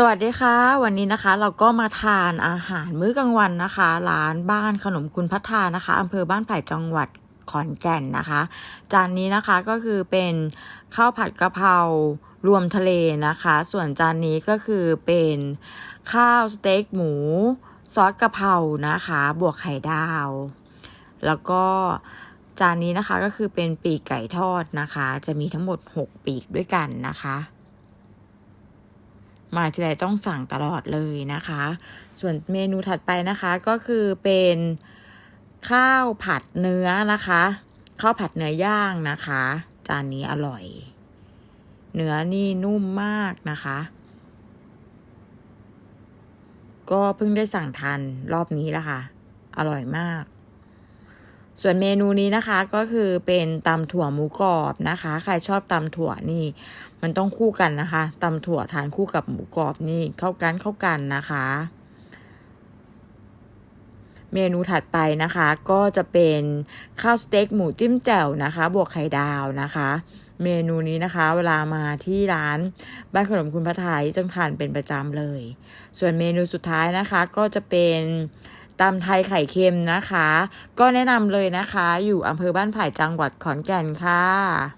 สวัสดีค่ะ วันนี้นะคะเราก็มาทานอาหารมื้อกลางวันนะคะ ร้านบ้านขนมคุณพัฒนานะคะอำเภอบ้านไผ่จังหวัดขอนแก่นนะคะ จานนี้นะคะก็คือเป็นข้าวผัดกะเพรารวมทะเลนะคะ ส่วนจานนี้ก็คือเป็นข้าวสเต็กหมู ซอสกะเพรานะคะ บวกไข่ดาว แล้วก็จานนี้นะคะก็คือเป็นปีกไก่ทอดนะคะ จะมีทั้งหมด 6 ปีกด้วยกันนะคะ มาทีไรต้องสั่งตลอดเลยนะคะ ส่วนเมนูถัดไปนะคะก็คือเป็นข้าวผัดเนื้อนะคะ ข้าวผัดเนื้อย่างนะคะ จานนี้อร่อย เนื้อนี่นุ่มมากนะคะ ก็เพิ่งได้สั่งทานรอบนี้แล้วค่ะ อร่อยมาก ส่วนเมนูนี้นะคะก็คือเป็นตำถั่วหมูกรอบนะคะ ใครชอบตำถั่วนี่ มันต้องคู่กันนะคะตำถั่วทานคู่กับหมูกรอบนี่เข้ากันเข้ากันนะคะ เมนูถัดไปนะคะ ก็จะเป็นข้าวสเต็กหมูจิ้มแจ่วนะคะ บวกไข่ดาวนะคะเมนูนี้นะคะ เวลามาที่ร้านบ้านขนมคุณพระไทยจะทานเป็นประจำเลย ส่วนเมนูสุดท้ายนะคะ ก็จะเป็น ตำไทยไข่เค็มนะคะ ก็แนะนำเลยนะคะ อยู่อำเภอบ้านไผ่จังหวัดขอนแก่นค่ะ